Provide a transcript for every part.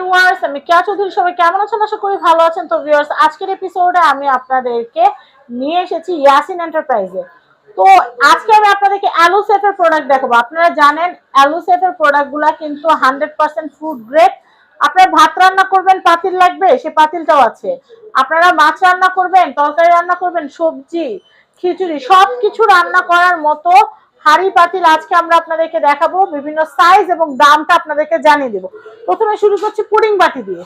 Viewers আমি কেয়া চৌধুরী সবাই কেমন আছেন? আশা করি ভালো আছেন। তো ভিউয়ার্স আজকের এপিসোডে আমি আপনাদেরকে নিয়ে এসেছি ইয়াসিন এন্টারপ্রাইজে তো আজকে আমি আপনাদেরকে অ্যালু সেফের প্রোডাক্ট দেখাবো। আপনারা জানেন অ্যালু সেফের প্রোডাক্টগুলো কিন্তু হান্ড্রেড পার্সেন্ট ফুড গ্রেড আপনারা ভাত রান্না করবেন, পাতিল লাগবে, সে পাতিলটাও আছে। আপনারা মাছ রান্না করবেন, তরকারি রান্না করবেন, সবজি, খিচুড়ি সব কিছু রান্না করার মতো হাড়ি পাতিল আজকে আমরা আপনাদেরকে দেখাবো বিভিন্ন সাইজ এবং দামটা আপনাদেরকে জানিয়ে দেবো। প্রথমে শুরু করছি পুডিং বাটি দিয়ে।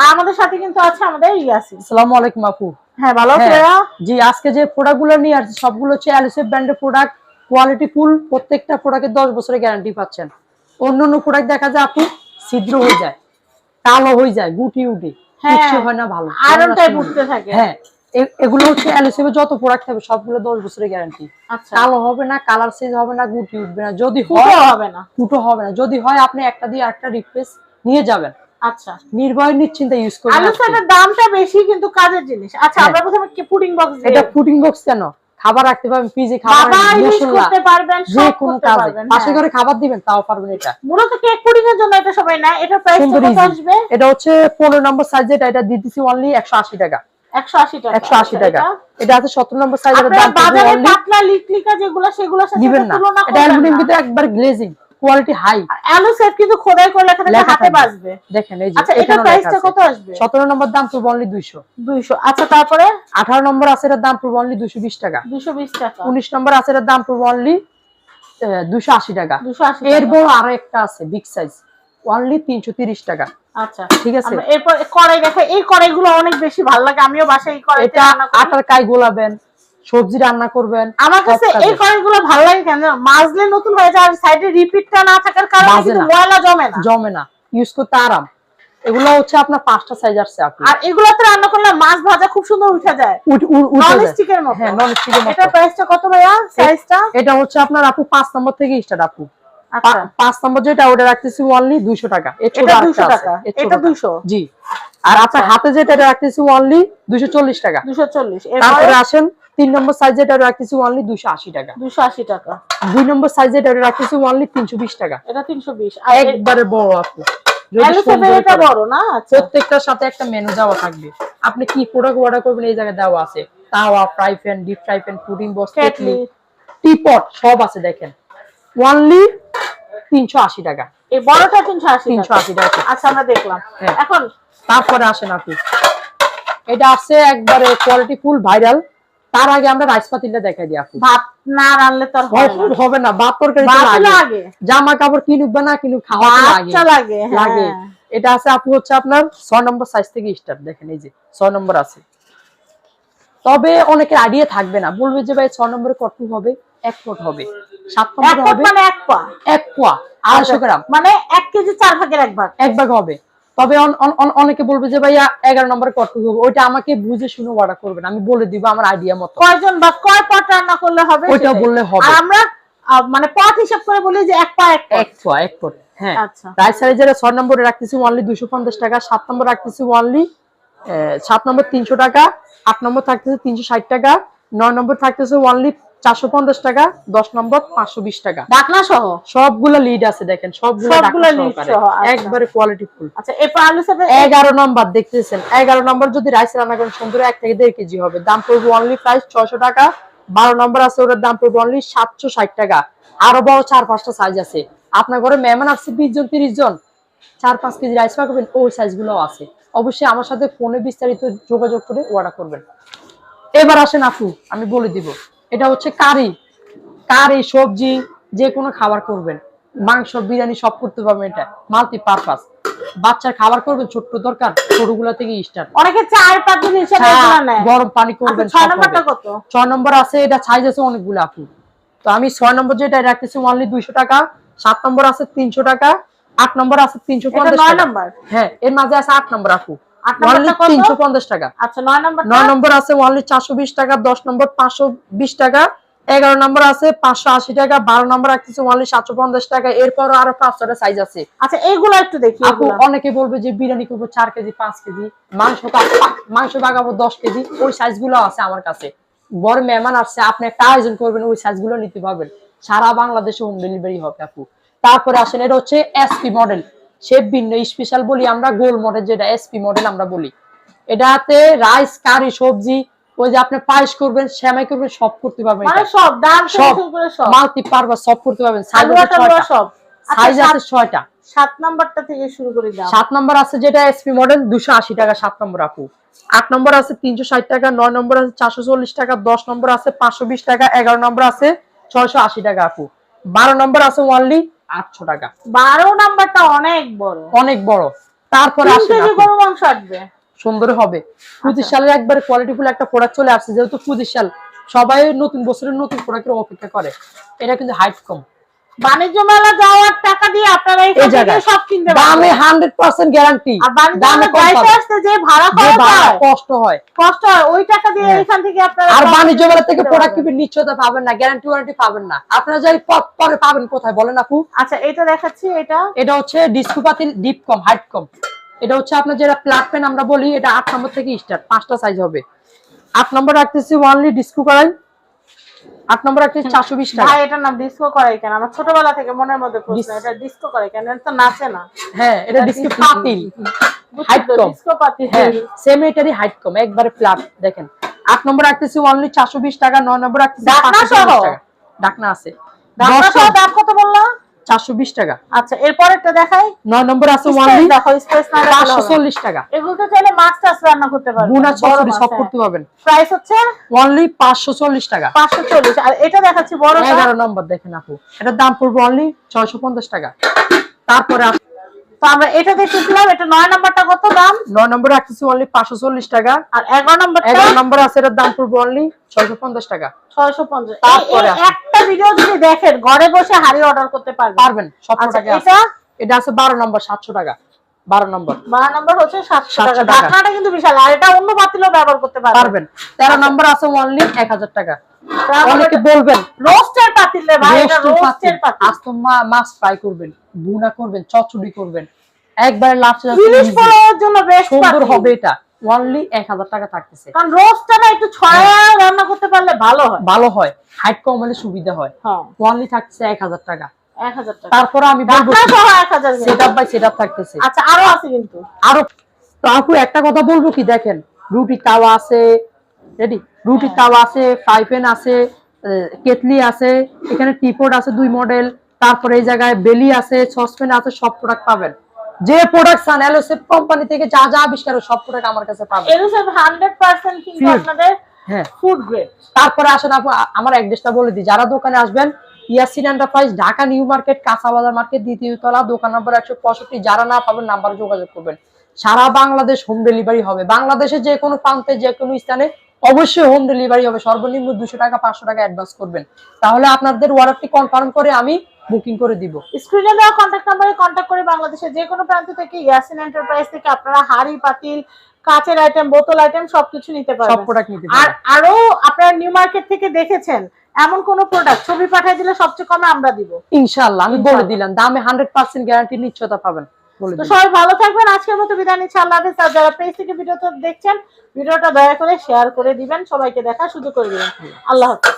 আর আমাদের সাথে কিন্তু আছে আমাদের ইয়াসিন। আসসালামু আলাইকুম আপু। হ্যাঁ ভালো হ্যাঁ, জি আজকে যে প্রোডাক্টগুলো নিয়ে আসছে সবগুলো হচ্ছে অ্যালিসেফ ব্র্যান্ডের প্রোডাক্ট কোয়ালিটি ফুল প্রত্যেকটা প্রোডাক্টের দশ বছরের গ্যারান্টি পাচ্ছেন। অন্য অন্য প্রোডাক্ট দেখা যায় আপু ছিদ্র হয়ে যায় কালো হয়ে যায় গুটি উটি হ্যাঁ, হয় না ভালো। আয়রন টাইপ উঠতে থাকে। হ্যাঁ এগুলো হচ্ছে অ্যালিসেফের যত প্রোডাক্ট থাকবে সবগুলো দশ বছরের গ্যারান্টি আচ্ছা। কালো হবে না কালার চেঞ্জ হবে না গুটি উঠবে না। যদি হয় হবে না। ফুটো হবে না। যদি হয় আপনি একটা দিয়ে একটা রিপ্লেস নিয়ে যাবেন। আচ্ছা। নির্ভয় নিশ্চিন্তে ইউজ করবেন আলু আজকে। দামটা বেশি কিন্তু কাজের জিনিস। আচ্ছা হ্যাঁ। আমরা প্রথমে পুডিং বক্স এটা ফুডিং বক্স কেন? খাবার রাখতে পারবেন ফ্রিজে খাবার করতে পারবেন যে কোনো কাজে। পাশে হ্যাঁ। খাবার দিবেন তাও পারবেন এটা। মূলত কেক পুডিং এর জন্য এটা সবাই নেয়। এটা প্রাইস কত আসবে? এটা হচ্ছে পনেরো নম্বর সাইজ যেটা এটা দিতেছি অনলি একশো আশি টাকা। 180 টাকা। টাকা। এটা? আছে সতেরো নম্বর সাইজ দাম বাজারে পাতলা লিকলিকা যেগুলো সেগুলোর সাথে নিবেন এটা না। তুলনা এটা অ্যালুমিনিয়াম কিন্তু একবার গ্লেজিং কোয়ালিটি হাই সেট কিন্তু খোদাই করে লেখা থাকে হাতে বাজবে। দেখেন এই যে আচ্ছা এটা প্রাইসটা কত আসবে? সতেরো নম্বর দাম পড়বে অনলি দুইশো। 200 আচ্ছা তারপরে? আঠারো নম্বর আছে দাম পড়বে অনলি দুশো বিশ টাকা। 220 টাকা। উনিশ নম্বর আছে দাম পড়বে অনলি দুশো আশি টাকা। 280 এর। বড় আরও একটা আছে বিগ সাইজ অনলি তিনশো তিরিশ টাকা। আচ্ছা। ঠিক আছে। এরপর কড়াই দেখা এই কড়াইগুলো অনেক বেশি ভালো লাগে। আমিও বাসায় এই কড়াইতে রান্না করি। আটার কাই গোলাবেন সবজি রান্না করবেন আমার কাছে। এই কড়াইগুলো ভালো লাগে কেন? জানো? মাজলে নতুন হয়ে যায় আর সাইডে রিপিটটা না থাকার কারণে কিন্তু ময়লা জমে না। জমে না। ইউজ করতে আরাম। এগুলো হচ্ছে আপনার পাঁচটা সাইজ আসছে আপনি। আর এগুলোতে রান্না করলে মাছ ভাজা খুব সুন্দর উঠে যায়। নন স্টিকের মতো। হ্যাঁ নন স্টিকের মতো। এটা প্রাইসটা কত ভাইয়া? সাইজটা এটা হচ্ছে আপনার আপু পাঁচ নম্বর থেকে স্টার্ট আপু। পাঁচ নম্বর যেটা ওটা রাখতেছি অনলি দুইশো টাকা। এটা আরেকটা 200 আছে, টাকা? এর এটা ছোটটা। 200 জি। আর আপনার হাতে যেটা রাখতেছি অনলি দুইশো চল্লিশ টাকা। 240 তারপরে আসেন তিন নম্বর সাইজ যেটা রাখতেছি অনলি দুইশো আশি টাকা। 280 টাকা। দুই নম্বর সাইজ যেটা রাখতেছি অনলি তিনশো বিশ টাকা। এটা 320 আর একবারে বড় আপু যদি এলো সুন্দর এটা করেন। বড় না? আচ্ছা। প্রত্যেকটার সাথে একটা মেনু দেওয়া থাকবে। আপনি কি প্রোডাক্ট অর্ডার করবেন এই জায়গায় দেওয়া আছে। Tawa fry pan deep fry pan pudding box kettle. Kettle. Teapot সব আছে দেখেন। ওয়ানলি তিনশো আশি টাকা। এই বড়টা 380 তিনশো টাকা। আশি টাকা। আচ্ছা আমরা দেখলাম। হ্যাঁ। এখন তারপরে আসেন আপনি। এটা আছে একবারে কোয়ালিটি ফুল ভাইরাল তার আগে আমরা রাইস পাতিলটা দেখাই দিই আপনি ভাত না রান্নলে তো হয় হবে না। ভাত তরকারি লাগে। লাগে। জামা কাপড় কিনুক বা না কিনুক খাওয়া লাগে আচ্ছা লাগে। লাগে হ্যাঁ। এটা আছে আপু হচ্ছে আপনার ছয় নম্বর সাইজ থেকে স্টার্ট দেখেন এই যে ছয় নম্বর আছে। তবে অনেকের আইডিয়া থাকবে না। বলবে যে ভাই ছয় নম্বরে কত হবে? এক ফুট হবে। সাত এক নম্বরে ফুট হবে? মানে এক পা। এক পোয়া আড়াইশো গ্রাম। মানে এক কেজি চার ভাগের এক ভাগ। এক ভাগ হবে। তবে অন- অন- অন- অনেকে বলবে যে ভাইয়া এগারো নম্বরে কত হবে? ওইটা আমাকে বুঝে শুনে অর্ডার করবেন আমি বলে দিব আমার আইডিয়া মতো। কয়জন বা কয় পট রান্না করলে হবে ওইটা বললে হবে। আমরা মানে পট হিসাব করে বলি যে এক পা এক পট। এক ফুট হ্যাঁ। আচ্ছা। রাইস সাইজের ছয় নম্বরে রাখতেছি ওয়ানলি দুশো পঞ্চাশ টাকা সাত নম্বর রাখতেছি ওয়ানলি সাত নম্বর তিনশো টাকা আট নম্বর থাকতেছে তিনশো ষাট টাকা নয় নম্বর থাকতেছে ওয়ানলি চারশো পঞ্চাশ টাকা দশ নম্বর পাঁচশো বিশ টাকা। ডাকনা সহ? সবগুলো লিড আছে দেখেন সবগুলো। সহ, আচ্ছা। একবারে কোয়ালিটি ফুল আচ্ছা এগারো নম্বর দেখতেছেন এগারো নম্বর যদি রাইস রান্না করেন সুন্দর এক থেকে দেড় কেজি হবে। দাম পড়বে অনলি প্রাইস ছয়শো টাকা। বারো নম্বর আছে ওটার দাম পড়বে অনলি সাতশো ষাট টাকা। আরও বড় চার পাঁচটা সাইজ আছে। আপনার ঘরে মেহমান আসছে বিশ জন তিরিশ জন। চার পাঁচ কেজি রাইস পাকাবেন ওই সাইজগুলো আছে। অবশ্যই আমার সাথে ফোনে বিস্তারিত যোগাযোগ করে অর্ডার করবেন। এবার আসেন আপু আমি বলে দিব। এটা হচ্ছে কারি। কারি সবজি যে কোনো খাবার করবেন। মাংস বিরিয়ানি সব করতে পারবেন এটা। মাল্টি পারপাস বাচ্চার খাবার করবেন ছোট্ট দরকার ছোটগুলা থেকে স্টার্ট অনেকে চার হিসেবে গরম পানি করবেন আচ্ছা, ছয় কত? ছয় নম্বর আছে এটা সাইজ আছে অনেকগুলো আপু। তো আমি ছয় নম্বর যেটা রাখতেছি অনলি দুইশো টাকা। সাত নম্বর আছে তিনশো টাকা। আট নম্বর আছে তিনশো পঞ্চাশ টাকা। হ্যাঁ এর মাঝে আছে আট নম্বর আপু। অনলি তিনশো পঞ্চাশ টাকা। আচ্ছা নয় নম্বর নয় নম্বর আছে অনলি চারশো বিশ টাকা দশ নম্বর পাঁচশো বিশ টাকা এগারো নম্বর আছে পাঁচশো আশি টাকা বারো নম্বর রাখতেছে অনলি সাতশো পঞ্চাশ টাকা এরপর আরও পাঁচশোটা সাইজ আছে। আচ্ছা এইগুলো একটু দেখি আপু অনেকে বলবে যে বিরিয়ানি করব চার কেজি পাঁচ কেজি মাংস মাংস বাগাবো দশ কেজি ওই সাইজগুলো আছে আমার কাছে। বড় মেহমান আসছে আপনি একটা আয়োজন করবেন ওই সাইজগুলো নিতে পারবেন। সারা বাংলাদেশে হোম ডেলিভারি হবে আপু। তারপরে আসেন এটা হচ্ছে এসপি মডেল শেপ ভিন্ন স্পেশাল বলি আমরা গোল মডেল যেটা এসপি মডেল আমরা বলি। এটাতে রাইস কারি সবজি ওই যে আপনি পায়েস করবেন করবেন সব করতে পারবেন মানে সব মাল্টি পারবা করতে পারবেন সব। আচ্ছা, সাইজ সাত- আছে ছয়টা। সাত নাম্বারটা থেকে শুরু করে দাম সাত নম্বর আছে যেটা এসপি মডেল দুশো আশি টাকা সাত নম্বর আপু। আট নম্বর আছে তিনশো ষাট টাকা নয় নম্বর আছে চারশো চল্লিশ টাকা দশ নম্বর আছে পাঁচশো বিশ টাকা এগারো নম্বর আছে ছয়শো আশি টাকা আপু। বারো নম্বর আছে ওনলি আটশো টাকা। বারো নাম্বারটা অনেক বড়। অনেক বড়। তারপরে গরু মাংস আসবে। সুন্দর হবে। পঁচিশ সালের একবারে কোয়ালিটিফুল একটা প্রোডাক্ট চলে আসছে যেহেতু পঁচিশ সাল সবাই নতুন বছরের নতুন প্রোডাক্টের অপেক্ষা করে। এটা কিন্তু হাইট কম। বাণিজ্য মেলা যাওয়ার টাকা দিয়ে আপনারা এই জায়গায়। সব কিনতে দামে পারবেন হান্ড্রেড পার্সেন্ট গ্যারান্টি আর দামে মেলা কম যাইতে পাবেন। আসতে যে ভাড়া খরচ কষ্ট হয়। কষ্ট হয় ওই টাকা দিয়ে হ্যাঁ। এখান থেকে আপনারা আর বাণিজ্য মেলা থেকে প্রোডাক্ট পারবেন। নিশ্চয়তা পাবেন না গ্যারান্টি ওয়ারেন্টি পাবেন না। আপনারা যাই পরে পাবেন কোথায় বলেন আপু? আচ্ছা এটা দেখাচ্ছি এটা। এটা হচ্ছে ডিস্কো পাতিল ডিপ কম হাইট কম এটা হচ্ছে আপনার যেটা প্লাট পেন আমরা বলি এটা আট নম্বর থেকে স্টার্ট পাঁচটা সাইজ হবে। আট নম্বর রাখতেছি ওয়ানলি ডিস্কো করাই আট নম্বর হ্যাঁ। চারশো বিশ টাকা। এটার নাম ডিস্কো করাই কেন? আমার ছোটবেলা থেকে মনের মধ্যে প্রশ্ন এটা ডিস্কো করাই কেন? এটা তো নাচে না। হ্যাঁ এটা ডিস্কো পাতিল। হাইট হ্যাঁ, কম। একবারে দেখেন। আট নম্বর অনলি চারশো বিশ টাকা নয় নম্বর ডাকনা আছে। ডাকনা সহ দাম কত বললাম? টাকা। আচ্ছা দেখাই। নম্বর আছে এগুলো চাইলে রান্না করতে সব করতে প্রাইস হচ্ছে? টাকা। 540 আর এটা নম্বর দেখেন আপু। এটার দাম পড়বে টাকা। তারপরে তো আমরা এটা এটা নয় নাম্বারটা কত দাম? নয় নম্বর রাখতেছি অনলি পাঁচশো চল্লিশ টাকা। আর এগারো নাম্বারটা? এগারো নম্বর আছে এটার দাম পড়বে অনলি ছয়শো পঞ্চাশ টাকা। ছয়শো পঞ্চাশ। একটা ভিডিও যদি দেখেন ঘরে বসে হাড়ি অর্ডার করতে পারবেন। পারবেন সব আচ্ছা টাকা। এটা? আছে বারো নম্বর সাতশো টাকা। বারো নম্বর। বারো নম্বর হচ্ছে সাতশো 700 টাকা। ঢাকনাটা কিন্তু বিশাল। আর এটা অন্য বাতিলও ব্যবহার করতে পারবেন। পারবেন। তেরো নম্বর আছে অনলি এক হাজার টাকা। অনেকে বলবেন রোস্টের পাতিল ভাই এটা রোস্টের পাতিল। আজ তো মাছ ফ্রাই করবেন বুনা করবেন চচ্চড়ি করবেন। একবারে লাভ ইলিশ পোলাওয়ের জন্য বেশ সুন্দর হবে এটা। অনলি এক হাজার টাকা থাকতেছে। কারণ রোস্টটা না একটু ছড়া রান্না করতে পারলে ভালো হয়। ভালো হয়। হাইট কম হলে সুবিধা হয়। হ্যাঁ। অনলি থাকছে এক হাজার টাকা। এক তারপরে আমি বলব বাই থাকতেছে। আচ্ছা আরও আছে কিন্তু। আরও একটা কথা বলব কি দেখেন রুটি তাওয়া আছে রেডি রুটি। তাওয়া আছে ফ্রাই প্যান আছে কেটলি আছে এখানে টিপোর্ট আছে দুই মডেল তারপরে এই জায়গায় বেলি আছে সসপ্যান আছে সব প্রোডাক্ট পাবেন। যে প্রোডাক্ট চান এলওসিপ কোম্পানি থেকে যা যা আবিষ্কার সব প্রোডাক্ট আমার কাছে পাবেন। হান্ড্রেড পার্সেন্ট কিন্তু আপনাদের হ্যাঁ। ফুড গ্রেড তারপরে আসেন আপু আমার অ্যাড্রেসটা বলে দিই। যারা দোকানে আসবেন Yasin enterprise Dhaka new market কাঁচাবাজার market দ্বিতীয় তলা দোকান নম্বর একশো পঁয়ষট্টি। যারা না পাবেন নাম্বারে যোগাযোগ করবেন। সারা বাংলাদেশ হোম ডেলিভারি হবে। বাংলাদেশের যে কোনো প্রান্তে যে কোনো স্থানে অবশ্যই হোম ডেলিভারি হবে। সর্বনিম্ন দুশো টাকা পাঁচশো টাকা অ্যাডভান্স করবেন। তাহলে আপনাদের অর্ডারটি কনফার্ম করে আমি বুকিং করে দিব। স্ক্রিনে দেওয়া কন্ট্যাক্ট নাম্বারে কন্ট্যাক্ট করে বাংলাদেশের যে কোনো প্রান্ত থেকে ইয়াসিন এন্টারপ্রাইজ থেকে আপনারা হাড়ি পাতিল কাচের আইটেম বোতল আইটেম সবকিছু নিতে সব প্রোডাক্ট নিতে আর আরও আপনারা নিউ মার্কেট থেকে দেখেছেন এমন কোন প্রোডাক্ট ছবি পাঠিয়ে দিলে সবচেয়ে কমে আমরা দিব। ইনশাআল্লাহ আমি বলে দিলাম দামে হান্ড্রেড পার্সেন্ট গ্যারান্টি নিশ্চয়তা পাবেন। তো সবাই ভালো থাকবেন আজকের মতো বিদায় নিচ্ছি আল্লাহ হাফেজ। আর যারা পেজ থেকে ভিডিওটা দেখছেন ভিডিওটা দয়া করে শেয়ার করে দিবেন সবাইকে দেখা শুধু করে দিবেন। আল্লাহ হাফেজ।